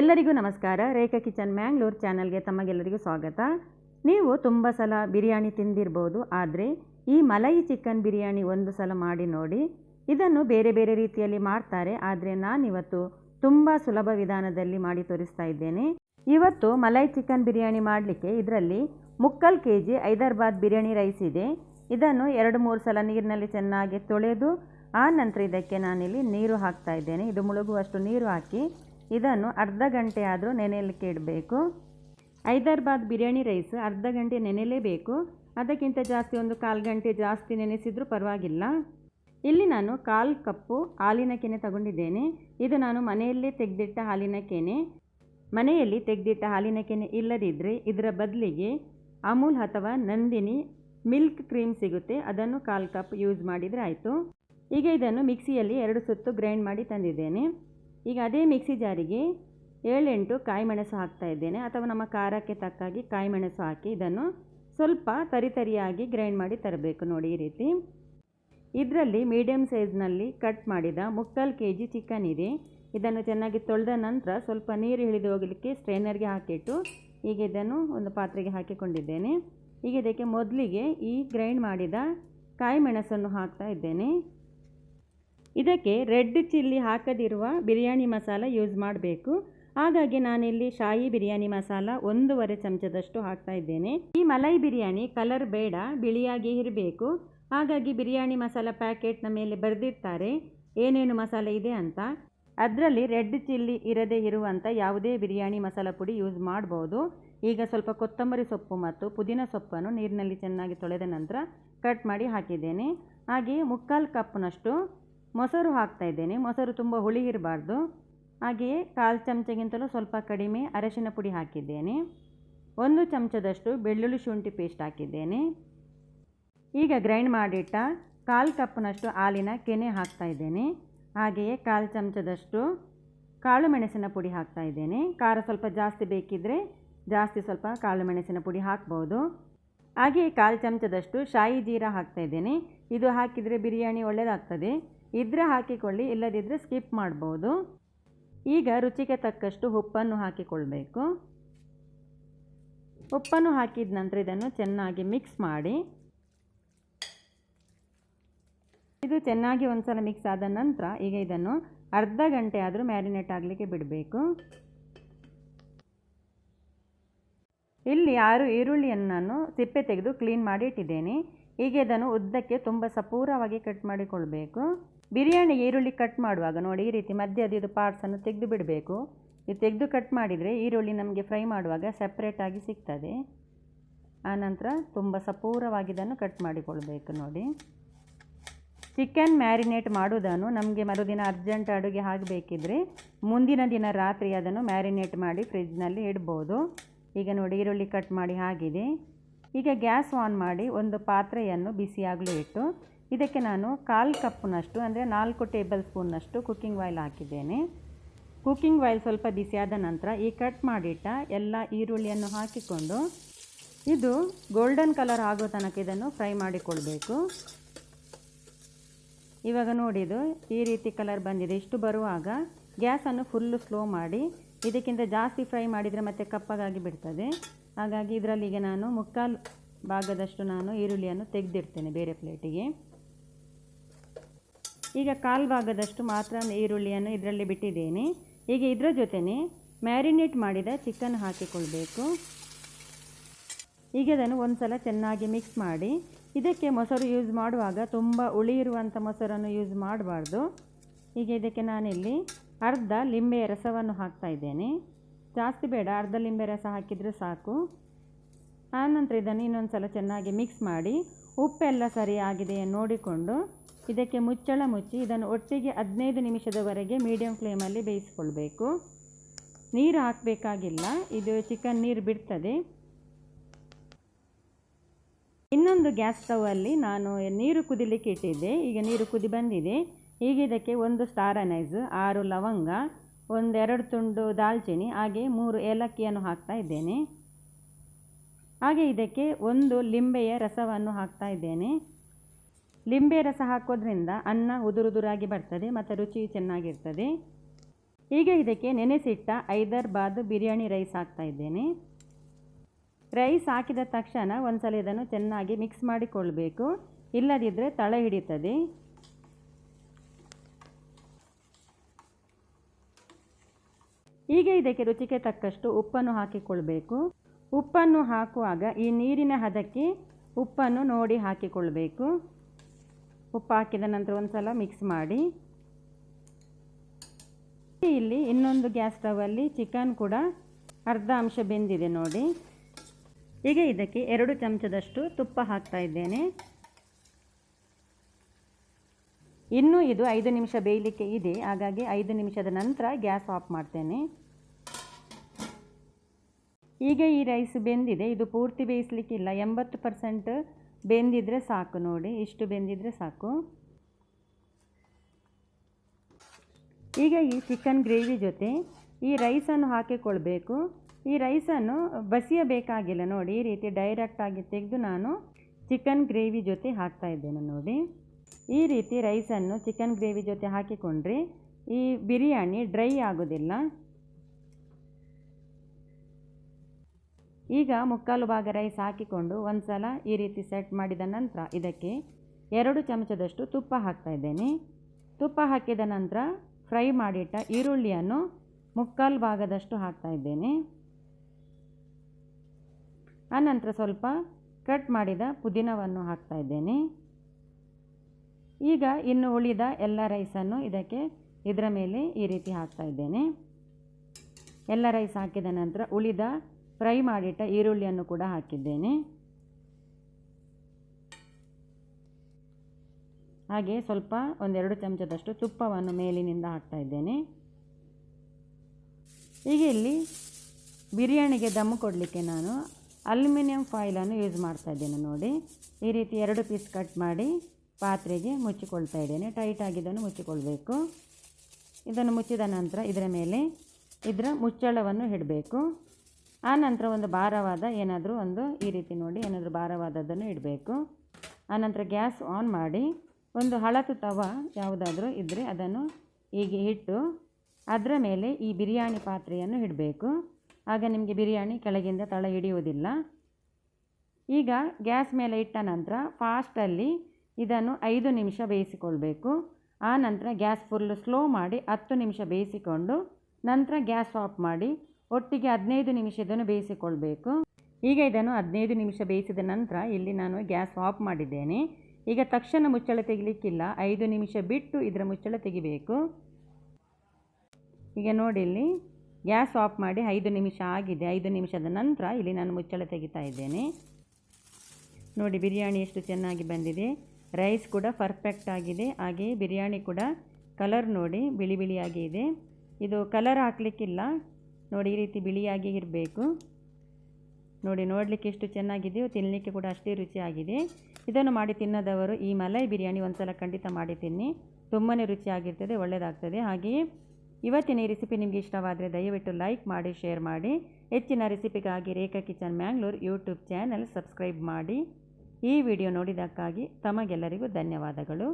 ಎಲ್ಲರಿಗೂ ನಮಸ್ಕಾರ. ರೇಖಾ ಕಿಚನ್ ಮ್ಯಾಂಗ್ಳೂರ್ ಚಾನಲ್ಗೆ ತಮಗೆಲ್ಲರಿಗೂ ಸ್ವಾಗತ. ನೀವು ತುಂಬ ಸಲ ಬಿರಿಯಾನಿ ತಿಂದಿರ್ಬೋದು, ಆದರೆ ಈ ಮಲೈ ಚಿಕನ್ ಬಿರಿಯಾನಿ ಒಂದು ಸಲ ಮಾಡಿ ನೋಡಿ. ಇದನ್ನು ಬೇರೆ ಬೇರೆ ರೀತಿಯಲ್ಲಿ ಮಾಡ್ತಾರೆ, ಆದರೆ ನಾನಿವತ್ತು ತುಂಬ ಸುಲಭ ವಿಧಾನದಲ್ಲಿ ಮಾಡಿ ತೋರಿಸ್ತಾ ಇದ್ದೇನೆ. ಇವತ್ತು ಮಲೈ ಚಿಕನ್ ಬಿರಿಯಾನಿ ಮಾಡಲಿಕ್ಕೆ ಇದರಲ್ಲಿ Mukkal K G Hyderabad biryani rice ಇದೆ. ಇದನ್ನು ಎರಡು ಮೂರು ಸಲ ನೀರಿನಲ್ಲಿ ಚೆನ್ನಾಗಿ ತೊಳೆದು, ಆ ನಂತರ ಇದಕ್ಕೆ ನಾನಿಲ್ಲಿ ನೀರು ಹಾಕ್ತಾ ಇದ್ದೇನೆ. ಇದು ಮುಳುಗುವಷ್ಟು ನೀರು ಹಾಕಿ ಇದನ್ನು ಅರ್ಧ ಗಂಟೆ ಆದರೂ ನೆನೆಯಲಿಕ್ಕೆ ಇಡಬೇಕು. ಹೈದರಾಬಾದ್ ಬಿರಿಯಾನಿ ರೈಸ್ ಅರ್ಧ ಗಂಟೆ ನೆನೆಯಲೇಬೇಕು. ಅದಕ್ಕಿಂತ ಜಾಸ್ತಿ ಒಂದು ಕಾಲು ಗಂಟೆ ಜಾಸ್ತಿ ನೆನೆಸಿದರೂ ಪರವಾಗಿಲ್ಲ. ಇಲ್ಲಿ ನಾನು ಕಾಲು ಕಪ್ಪು ಹಾಲಿನ ಕೆನೆ ತಗೊಂಡಿದ್ದೇನೆ. ಇದು ನಾನು ಮನೆಯಲ್ಲೇ ತೆಗೆದಿಟ್ಟ ಹಾಲಿನ ಕೆನೆ. ಮನೆಯಲ್ಲಿ ತೆಗೆದಿಟ್ಟ ಹಾಲಿನ ಕೆನೆ ಇಲ್ಲದಿದ್ದರೆ ಇದರ ಬದಲಿಗೆ ಅಮೂಲ್ ಅಥವಾ ನಂದಿನಿ ಮಿಲ್ಕ್ ಕ್ರೀಮ್ ಸಿಗುತ್ತೆ. ಅದನ್ನು ಕಾಲು ಕಪ್ ಯೂಸ್ ಮಾಡಿದರೆ ಆಯಿತು. ಈಗ ಇದನ್ನು ಮಿಕ್ಸಿಯಲ್ಲಿ ಎರಡು ಸುತ್ತು ಗ್ರೈಂಡ್ ಮಾಡಿ ತಂದಿದ್ದೇನೆ. ಈಗ ಅದೇ ಮಿಕ್ಸಿ ಜಾರಿಗೆ ಏಳೆಂಟು ಕಾಯಿ ಮೆಣಸು ಹಾಕ್ತಾ ಇದ್ದೇನೆ. ಅಥವಾ ನಮ್ಮ ಖಾರಕ್ಕೆ ತಕ್ಕಾಗಿ ಕಾಯಿ ಮೆಣಸು ಹಾಕಿ ಇದನ್ನು ಸ್ವಲ್ಪ ತರಿತರಿಯಾಗಿ ಗ್ರೈಂಡ್ ಮಾಡಿ ತರಬೇಕು ನೋಡಿ ಈ ರೀತಿ. ಇದರಲ್ಲಿ ಮೀಡಿಯಮ್ ಸೈಜ್ನಲ್ಲಿ ಕಟ್ ಮಾಡಿದ ಮುಕ್ಕಾಲು ಕೆ ಜಿ ಚಿಕನ್ ಇದೆ. ಇದನ್ನು ಚೆನ್ನಾಗಿ ತೊಳೆದ ನಂತರ ಸ್ವಲ್ಪ ನೀರು ಇಳಿದು ಹೋಗಲಿಕ್ಕೆ ಸ್ಟ್ರೈನರ್ಗೆ ಹಾಕಿಟ್ಟು ಈಗ ಇದನ್ನು ಒಂದು ಪಾತ್ರೆಗೆ ಹಾಕಿಕೊಂಡಿದ್ದೇನೆ. ಈಗ ಇದಕ್ಕೆ ಮೊದಲಿಗೆ ಈ ಗ್ರೈಂಡ್ ಮಾಡಿದ ಕಾಯಿ ಮೆಣಸನ್ನು ಹಾಕ್ತಾ ಇದ್ದೇನೆ. ಇದಕ್ಕೆ ರೆಡ್ ಚಿಲ್ಲಿ ಹಾಕದಿರುವ ಬಿರಿಯಾನಿ ಮಸಾಲ ಯೂಸ್ ಮಾಡಬೇಕು. ಹಾಗಾಗಿ ನಾನಿಲ್ಲಿ ಶಾಯಿ ಬಿರಿಯಾನಿ ಮಸಾಲ ಒಂದೂವರೆ ಚಮಚದಷ್ಟು ಹಾಕ್ತಾ ಇದ್ದೇನೆ. ಈ ಮಲೈ ಬಿರಿಯಾನಿ ಕಲರ್ ಬೇಡ, ಬಿಳಿಯಾಗಿ ಇರಬೇಕು. ಹಾಗಾಗಿ ಬಿರಿಯಾನಿ ಮಸಾಲ ಪ್ಯಾಕೆಟ್ನ ಮೇಲೆ ಬರೆದಿರ್ತಾರೆ. ಏನೇನು ಮಸಾಲೆ ಇದೆ ಅಂತ. ಅದರಲ್ಲಿ ರೆಡ್ ಚಿಲ್ಲಿ ಇರದೇ ಇರುವಂಥ ಯಾವುದೇ ಬಿರಿಯಾನಿ ಮಸಾಲ ಪುಡಿ ಯೂಸ್ ಮಾಡ್ಬೋದು. ಈಗ ಸ್ವಲ್ಪ ಕೊತ್ತಂಬರಿ ಸೊಪ್ಪು ಮತ್ತು ಪುದೀನ ಸೊಪ್ಪನ್ನು ನೀರಿನಲ್ಲಿ ಚೆನ್ನಾಗಿ ತೊಳೆದ ನಂತರ ಕಟ್ ಮಾಡಿ ಹಾಕಿದ್ದೇನೆ. ಹಾಗೆ ಮುಕ್ಕಾಲು ಕಪ್ನಷ್ಟು ಮೊಸರು ಹಾಕ್ತಾ ಇದ್ದೇನೆ. ಮೊಸರು ತುಂಬ ಹುಳಿ ಇರಬಾರ್ದು ಹಾಗೆಯೇ ಕಾಲು ಚಮಚಗಿಂತಲೂ ಸ್ವಲ್ಪ ಕಡಿಮೆ ಅರಶಿನ ಪುಡಿ ಹಾಕಿದ್ದೇನೆ. ಒಂದು ಚಮಚದಷ್ಟು ಬೆಳ್ಳುಳ್ಳಿ ಶುಂಠಿ ಪೇಸ್ಟ್ ಹಾಕಿದ್ದೇನೆ. ಈಗ ಗ್ರೈಂಡ್ ಮಾಡಿಟ್ಟ ಕಾಲು ಕಪ್ನಷ್ಟು ಹಾಲಿನ ಕೆನೆ ಹಾಕ್ತಾ ಇದ್ದೇನೆ. ಹಾಗೆಯೇ ಕಾಲು ಚಮಚದಷ್ಟು ಕಾಳು ಮೆಣಸಿನ ಪುಡಿ ಹಾಕ್ತಾ ಇದ್ದೇನೆ. ಖಾರ ಸ್ವಲ್ಪ ಜಾಸ್ತಿ ಬೇಕಿದ್ದರೆ ಜಾಸ್ತಿ ಸ್ವಲ್ಪ ಕಾಳು ಮೆಣಸಿನ ಪುಡಿ ಹಾಕ್ಬೋದು. ಹಾಗೆಯೇ ಕಾಲು ಚಮಚದಷ್ಟು ಶಾಯಿ ಜೀರಾ ಹಾಕ್ತಾ ಇದ್ದೇನೆ. ಇದು ಹಾಕಿದರೆ ಬಿರಿಯಾನಿ ಒಳ್ಳೆಯದಾಗ್ತದೆ ಇದ್ರೆ ಹಾಕಿಕೊಳ್ಳಿ ಇಲ್ಲದಿದ್ದರೆ ಸ್ಕಿಪ್ ಮಾಡ್ಬೋದು. ಈಗ ರುಚಿಗೆ ತಕ್ಕಷ್ಟು ಉಪ್ಪನ್ನು ಹಾಕಿಕೊಳ್ಬೇಕು. ಉಪ್ಪನ್ನು ಹಾಕಿದ ನಂತರ ಇದನ್ನು ಚೆನ್ನಾಗಿ ಮಿಕ್ಸ್ ಮಾಡಿ. ಇದು ಚೆನ್ನಾಗಿ ಒಂದು ಸಲ ಮಿಕ್ಸ್ ಆದ ನಂತರ ಈಗ ಇದನ್ನು ಅರ್ಧ ಗಂಟೆ ಆದರೂ ಮ್ಯಾರಿನೇಟ್ ಆಗಲಿಕ್ಕೆ ಬಿಡಬೇಕು. ಇಲ್ಲಿ ಆರು ಈರುಳ್ಳಿಯನ್ನು ನಾನು ಸಿಪ್ಪೆ ತೆಗೆದು ಕ್ಲೀನ್ ಮಾಡಿ ಇಟ್ಟಿದ್ದೇನೆ. ಈಗ ಇದನ್ನು ಉದ್ದಕ್ಕೆ ತುಂಬ ಸಪೂರವಾಗಿ ಕಟ್ ಮಾಡಿಕೊಳ್ಬೇಕು. ಬಿರಿಯಾನಿಗೆ ಈರುಳ್ಳಿ ಕಟ್ ಮಾಡುವಾಗ ನೋಡಿ, ಈ ರೀತಿ ಮಧ್ಯದ ಇದು ಪಾರ್ಟ್ಸನ್ನು ತೆಗೆದು ಬಿಡಬೇಕು. ಇದು ತೆಗೆದು ಕಟ್ ಮಾಡಿದರೆ ಈರುಳ್ಳಿ ನಮಗೆ ಫ್ರೈ ಮಾಡುವಾಗ ಸಪ್ರೇಟಾಗಿ ಸಿಗ್ತದೆ. ಆನಂತರ ತುಂಬ ಸಪೂರವಾಗಿ ಇದನ್ನು ಕಟ್ ಮಾಡಿಕೊಳ್ಬೇಕು ನೋಡಿ. ಚಿಕನ್ ಮ್ಯಾರಿನೇಟ್ ಮಾಡುವುದನ್ನು ನಮಗೆ ಮರುದಿನ ಅರ್ಜೆಂಟ್ ಅಡುಗೆ ಆಗಬೇಕಿದ್ರೆ ಮುಂದಿನ ದಿನ ರಾತ್ರಿ ಅದನ್ನು ಮ್ಯಾರಿನೇಟ್ ಮಾಡಿ ಫ್ರಿಜ್ನಲ್ಲಿ ಇಡ್ಬೋದು. ಈಗ ನೋಡಿ, ಈರುಳ್ಳಿ ಕಟ್ ಮಾಡಿ ಆಗಿದೆ. ಈಗ ಗ್ಯಾಸ್ ಆನ್ ಮಾಡಿ ಒಂದು ಪಾತ್ರೆಯನ್ನು ಬಿಸಿಯಾಗಲು ಇಟ್ಟು ಇದಕ್ಕೆ ನಾನು ಕಾಲು ಕಪ್ನಷ್ಟು, ಅಂದರೆ ನಾಲ್ಕು ಟೇಬಲ್ ಸ್ಪೂನ್ನಷ್ಟು ಕುಕ್ಕಿಂಗ್ ಆಯಿಲ್ ಹಾಕಿದ್ದೇನೆ. ಕುಕ್ಕಿಂಗ್ ಆಯಿಲ್ ಸ್ವಲ್ಪ ಬಿಸಿಯಾದ ನಂತರ ಈ ಕಟ್ ಮಾಡಿಟ್ಟ ಎಲ್ಲ ಈರುಳ್ಳಿಯನ್ನು ಹಾಕಿಕೊಂಡು, ಇದು ಗೋಲ್ಡನ್ ಕಲರ್ ಆಗೋ ತನಕ ಇದನ್ನು ಫ್ರೈ ಮಾಡಿಕೊಳ್ಬೇಕು. ಇವಾಗ ನೋಡಿದು ಈ ರೀತಿ ಕಲರ್ ಬಂದಿದೆ. ಇಷ್ಟು ಬರುವಾಗ ಗ್ಯಾಸನ್ನು ಫುಲ್ಲು ಸ್ಲೋ ಮಾಡಿ, ಇದಕ್ಕಿಂತ ಜಾಸ್ತಿ ಫ್ರೈ ಮಾಡಿದರೆ ಮತ್ತೆ ಕಪ್ಪಗಾಗಿ ಬಿಡ್ತದೆ. ಹಾಗಾಗಿ ಇದರಲ್ಲಿಗೆ ನಾನು ಮುಕ್ಕಾಲು ಭಾಗದಷ್ಟು ನಾನು ಈರುಳ್ಳಿಯನ್ನು ತೆಗೆದಿಡ್ತೇನೆ ಬೇರೆ ಪ್ಲೇಟಿಗೆ. ಈಗ ಕಾಲು ಭಾಗದಷ್ಟು ಮಾತ್ರ ಈರುಳ್ಳಿಯನ್ನು ಇದರಲ್ಲಿ ಬಿಟ್ಟಿದ್ದೇನೆ. ಈಗ ಇದರ ಜೊತೆನೇ ಮ್ಯಾರಿನೇಟ್ ಮಾಡಿದ ಚಿಕನ್ ಹಾಕಿಕೊಳ್ಬೇಕು. ಈಗ ಅದನ್ನು ಒಂದು ಸಲ ಚೆನ್ನಾಗಿ ಮಿಕ್ಸ್ ಮಾಡಿ, ಇದಕ್ಕೆ ಮೊಸರು ಯೂಸ್ ಮಾಡುವಾಗ ತುಂಬ ಹುಳಿ ಇರುವಂಥ ಮೊಸರನ್ನು ಯೂಸ್ ಮಾಡಬಾರ್ದು. ಈಗ ಇದಕ್ಕೆ ನಾನಿಲ್ಲಿ ಅರ್ಧ ಲಿಂಬೆಯ ರಸವನ್ನು ಹಾಕ್ತಾ ಇದ್ದೇನೆ. ಜಾಸ್ತಿ ಬೇಡ, ಅರ್ಧ ಲಿಂಬೆ ರಸ ಹಾಕಿದರೆ ಸಾಕು. ಆನಂತರ ಇದನ್ನು ಇನ್ನೊಂದು ಸಲ ಚೆನ್ನಾಗಿ ಮಿಕ್ಸ್ ಮಾಡಿ, ಉಪ್ಪೆಲ್ಲ ಸರಿ ಆಗಿದೆ ನೋಡಿಕೊಂಡು ಇದಕ್ಕೆ ಮುಚ್ಚಳ ಮುಚ್ಚಿ ಇದನ್ನು ಒಟ್ಟಿಗೆ ಹದಿನೈದು ನಿಮಿಷದವರೆಗೆ ಮೀಡಿಯಮ್ ಫ್ಲೇಮಲ್ಲಿ ಬೇಯಿಸ್ಕೊಳ್ಬೇಕು. ನೀರು ಹಾಕಬೇಕಾಗಿಲ್ಲ, ಇದು ಚಿಕನ್ ನೀರು ಬಿಡ್ತದೆ. ಇನ್ನೊಂದು ಗ್ಯಾಸ್ ಸ್ಟವಲ್ಲಿ ನಾನು ನೀರು ಕುದಿಲಿಕ್ಕೆ ಇಟ್ಟಿದ್ದೆ, ಈಗ ನೀರು ಕುದಿ ಬಂದಿದೆ. ಈಗ ಇದಕ್ಕೆ ಒಂದು ಸ್ಟಾರ್ ಅನೈಸ್ ಆರು ಲವಂಗ, ಒಂದೆರಡು ತುಂಡು ದಾಲ್ಚಿನ್ನಿ, ಹಾಗೆ ಮೂರು ಏಲಕ್ಕಿಯನ್ನು ಹಾಕ್ತಾ ಇದ್ದೇನೆ. ಹಾಗೆ ಇದಕ್ಕೆ ಒಂದು ಲಿಂಬೆಯ ರಸವನ್ನು ಹಾಕ್ತಾ ಇದ್ದೇನೆ. ಲಿಂಬೆ ರಸ ಹಾಕೋದ್ರಿಂದ ಅನ್ನ ಉದುರುದುರಾಗಿ ಬರ್ತದೆ, ಮತ್ತು ರುಚಿ ಚೆನ್ನಾಗಿರ್ತದೆ. ಈಗ ಇದಕ್ಕೆ ನೆನೆಸಿಟ್ಟ ಹೈದರಾಬಾದ್ ಬಿರಿಯಾನಿ ರೈಸ್ ಹಾಕ್ತಾ ಇದ್ದೇನೆ. ರೈಸ್ ಹಾಕಿದ ತಕ್ಷಣ ಒಂದ್ಸಲ ಇದನ್ನು ಚೆನ್ನಾಗಿ ಮಿಕ್ಸ್ ಮಾಡಿಕೊಳ್ಬೇಕು. ಇಲ್ಲದಿದ್ದರೆ ತಳ ಹಿಡಿತದೆ. ಈಗ ಇದಕ್ಕೆ ರುಚಿಗೆ ತಕ್ಕಷ್ಟು ಉಪ್ಪನ್ನು ಹಾಕಿಕೊಳ್ಬೇಕು. ಉಪ್ಪನ್ನು ಹಾಕುವಾಗ ಈ ನೀರಿನ ಹದಕ್ಕೆ ಉಪ್ಪನ್ನು ನೋಡಿ ಹಾಕಿಕೊಳ್ಬೇಕು. ಉಪ್ಪು ಹಾಕಿದ ನಂತರ ಒಂದು ಸಲ ಮಿಕ್ಸ್ ಮಾಡಿ. ಇಲ್ಲಿ ಇನ್ನೊಂದು ಗ್ಯಾಸ್ ಸ್ಟವಲ್ಲಿ ಚಿಕನ್ ಕೂಡ ಅರ್ಧ ಅಂಶ ಬೆಂದಿದೆ ನೋಡಿ. ಈಗ ಇದಕ್ಕೆ ಎರಡು ಚಮಚದಷ್ಟು ತುಪ್ಪ ಹಾಕ್ತಾ ಇದ್ದೇನೆ. ಇನ್ನೂ ಇದು ಐದು ನಿಮಿಷ ಬೇಯಲಿಕ್ಕೆ ಇದೆ. ಹಾಗಾಗಿ ಐದು ನಿಮಿಷದ ನಂತರ ಗ್ಯಾಸ್ ಆಫ್ ಮಾಡ್ತೇನೆ. ಈಗ ಈ ರೈಸ್ ಬೆಂದಿದೆ. ಇದು ಪೂರ್ತಿ ಬೇಯಿಸಲಿಕ್ಕಿಲ್ಲ. ಎಂಬತ್ತು ಪರ್ಸೆಂಟ್ ಬೆಂದಿದ್ರೆ ಸಾಕು ನೋಡಿ, ಇಷ್ಟು ಬೆಂದಿದ್ರೆ ಸಾಕು. ಈಗ ಈ ಚಿಕನ್ ಗ್ರೇವಿ ಜೊತೆ ಈ ರೈಸನ್ನು ಹಾಕಿಕೊಳ್ಬೇಕು. ಈ ರೈಸನ್ನು ಬಸಿಯಬೇಕಾಗಿಲ್ಲ ನೋಡಿ, ಈ ರೀತಿ ಡೈರೆಕ್ಟಾಗಿ ತೆಗೆದು ನಾನು ಚಿಕನ್ ಗ್ರೇವಿ ಜೊತೆ ಹಾಕ್ತಾ ಇದ್ದೇನೆ ನೋಡಿ. ಈ ರೀತಿ ರೈಸನ್ನು ಚಿಕನ್ ಗ್ರೇವಿ ಜೊತೆ ಹಾಕಿಕೊಂಡ್ರೆ ಈ ಬಿರಿಯಾನಿ ಡ್ರೈ ಆಗೋದಿಲ್ಲ. ಈಗ ಮುಕ್ಕಾಲು ಭಾಗ ರೈಸ್ ಹಾಕಿಕೊಂಡು ಒಂದು ಸಲ ಈ ರೀತಿ ಸೆಟ್ ಮಾಡಿದ ನಂತರ ಇದಕ್ಕೆ ಎರಡು ಚಮಚದಷ್ಟು ತುಪ್ಪ ಹಾಕ್ತಾ ಇದ್ದೇನೆ. ತುಪ್ಪ ಹಾಕಿದ ನಂತರ ಫ್ರೈ ಮಾಡಿಟ್ಟ ಈರುಳ್ಳಿಯನ್ನು ಮುಕ್ಕಾಲು ಭಾಗದಷ್ಟು ಹಾಕ್ತಾ ಇದ್ದೇನೆ. ಆನಂತರ ಸ್ವಲ್ಪ ಕಟ್ ಮಾಡಿದ ಪುದೀನವನ್ನು ಹಾಕ್ತಾ ಇದ್ದೇನೆ. ಈಗ ಇನ್ನು ಉಳಿದ ಎಲ್ಲ ರೈಸನ್ನು ಇದಕ್ಕೆ ಇದರ ಮೇಲೆ ಈ ರೀತಿ ಹಾಕ್ತಾ ಇದ್ದೇನೆ. ಎಲ್ಲ ರೈಸ್ ಹಾಕಿದ ನಂತರ ಉಳಿದ ಫ್ರೈ ಮಾಡಿಟ್ಟ ಈರುಳ್ಳಿಯನ್ನು ಕೂಡ ಹಾಕಿದ್ದೇನೆ. ಹಾಗೆ ಸ್ವಲ್ಪ ಒಂದೆರಡು ಚಮಚದಷ್ಟು ತುಪ್ಪವನ್ನು ಮೇಲಿನಿಂದ ಹಾಕ್ತಾ ಇದ್ದೇನೆ. ಈಗ ಇಲ್ಲಿ ಬಿರಿಯಾನಿಗೆ ದಮ್ಮು ಕೊಡಲಿಕ್ಕೆ ನಾನು ಅಲ್ಯೂಮಿನಿಯಂ ಫಾಯಿಲನ್ನು ಯೂಸ್ ಮಾಡ್ತಾ ಇದ್ದೇನೆ ನೋಡಿ. ಈ ರೀತಿ ಎರಡು ಪೀಸ್ ಕಟ್ ಮಾಡಿ ಪಾತ್ರೆಗೆ ಮುಚ್ಚಿಕೊಳ್ತಾ ಇದ್ದೇನೆ. ಟೈಟಾಗಿ ಇದನ್ನು ಮುಚ್ಚಿಕೊಳ್ಬೇಕು. ಇದನ್ನು ಮುಚ್ಚಿದ ನಂತರ ಇದರ ಮೇಲೆ ಇದರ ಮುಚ್ಚಳವನ್ನು ಇಡಬೇಕು. ಆ ನಂತರ ಒಂದು ಭಾರವಾದ ಏನಾದರೂ ಒಂದು ಈ ರೀತಿ ನೋಡಿ, ಏನಾದರೂ ಭಾರವಾದದ್ದನ್ನು ಇಡಬೇಕು. ಆನಂತರ ಗ್ಯಾಸ್ ಆನ್ ಮಾಡಿ, ಒಂದು ಹಳತು ತವ ಯಾವುದಾದ್ರೂ ಇದ್ದರೆ ಅದನ್ನು ಹೀಗೆ ಇಟ್ಟು ಅದರ ಮೇಲೆ ಈ ಬಿರಿಯಾನಿ ಪಾತ್ರೆಯನ್ನು ಇಡಬೇಕು. ಆಗ ನಿಮಗೆ ಬಿರಿಯಾನಿ ಕೆಳಗಿಂದ ತಳ ಹಿಡಿಯುವುದಿಲ್ಲ. ಈಗ ಗ್ಯಾಸ್ ಮೇಲೆ ಇಟ್ಟ ನಂತರ ಫಾಸ್ಟಲ್ಲಿ ಇದನ್ನು ಐದು ನಿಮಿಷ ಬೇಯಿಸಿಕೊಳ್ಬೇಕು. ಆ ನಂತರ ಗ್ಯಾಸ್ ಫುಲ್ಲು ಸ್ಲೋ ಮಾಡಿ ಹತ್ತು ನಿಮಿಷ ಬೇಯಿಸಿಕೊಂಡು ನಂತರ ಗ್ಯಾಸ್ ಆಫ್ ಮಾಡಿ ಒಟ್ಟಿಗೆ ಹದಿನೈದು ನಿಮಿಷ ಇದನ್ನು ಬೇಯಿಸಿಕೊಳ್ಬೇಕು. ಈಗ ಇದನ್ನು ಹದಿನೈದು ನಿಮಿಷ ಬೇಯಿಸಿದ ನಂತರ ಇಲ್ಲಿ ನಾನು ಗ್ಯಾಸ್ ಆಫ್ ಮಾಡಿದ್ದೇನೆ. ಈಗ ತಕ್ಷಣ ಮುಚ್ಚಳ ತೆಗಿಲಿಕ್ಕಿಲ್ಲ. ಐದು ನಿಮಿಷ ಬಿಟ್ಟು ಇದರ ಮುಚ್ಚಳ ತೆಗಿಬೇಕು. ಈಗ ನೋಡಿ ಇಲ್ಲಿ ಗ್ಯಾಸ್ ಆಫ್ ಮಾಡಿ ಐದು ನಿಮಿಷ ಆಗಿದೆ. ಐದು ನಿಮಿಷದ ನಂತರ ಇಲ್ಲಿ ನಾನು ಮುಚ್ಚಳ ತೆಗಿತಾ ಇದ್ದೇನೆ. ನೋಡಿ, ಬಿರಿಯಾನಿ ಎಷ್ಟು ಚೆನ್ನಾಗಿ ಬಂದಿದೆ. ರೈಸ್ ಕೂಡ ಪರ್ಫೆಕ್ಟ್ ಆಗಿದೆ. ಹಾಗೆಯೇ ಬಿರಿಯಾನಿ ಕೂಡ ಕಲರ್ ನೋಡಿ ಬಿಳಿ ಬಿಳಿಯಾಗಿ ಇದೆ. ಇದು ಕಲರ್ ಹಾಕಲಿಕ್ಕಿಲ್ಲ. ನೋಡಿ, ಈ ರೀತಿ ಬಿಳಿಯಾಗಿ ಇರಬೇಕು. ನೋಡಿ, ನೋಡಲಿಕ್ಕೆ ಎಷ್ಟು ಚೆನ್ನಾಗಿದೆಯೋ ತಿನ್ನಲಿಕ್ಕೆ ಕೂಡ ಅಷ್ಟೇ ರುಚಿಯಾಗಿದೆ. ಇದನ್ನು ಮಾಡಿ ತಿನ್ನದವರು, ಈ ಮಲೈ ಬಿರಿಯಾನಿ ಒಂದು ಸಲ ಖಂಡಿತ ಮಾಡಿ ತಿನ್ನಿ. ತುಂಬಾ ರುಚಿಯಾಗಿರ್ತದೆ ಒಳ್ಳೆಯದಾಗ್ತದೆ ಹಾಗೆಯೇ, ಇವತ್ತಿನ ಈ ರೆಸಿಪಿ ನಿಮಗೆ ಇಷ್ಟವಾದರೆ ದಯವಿಟ್ಟು ಲೈಕ್ ಮಾಡಿ, ಶೇರ್ ಮಾಡಿ. ಹೆಚ್ಚಿನ ರೆಸಿಪಿಗಾಗಿ Rekha kitchen Mangalore YouTube channel subscribe ಮಾಡಿ. ಈ ವಿಡಿಯೋ ನೋಡಿದ್ದಕ್ಕಾಗಿ ತಮಗೆಲ್ಲರಿಗೂ ಧನ್ಯವಾದಗಳು.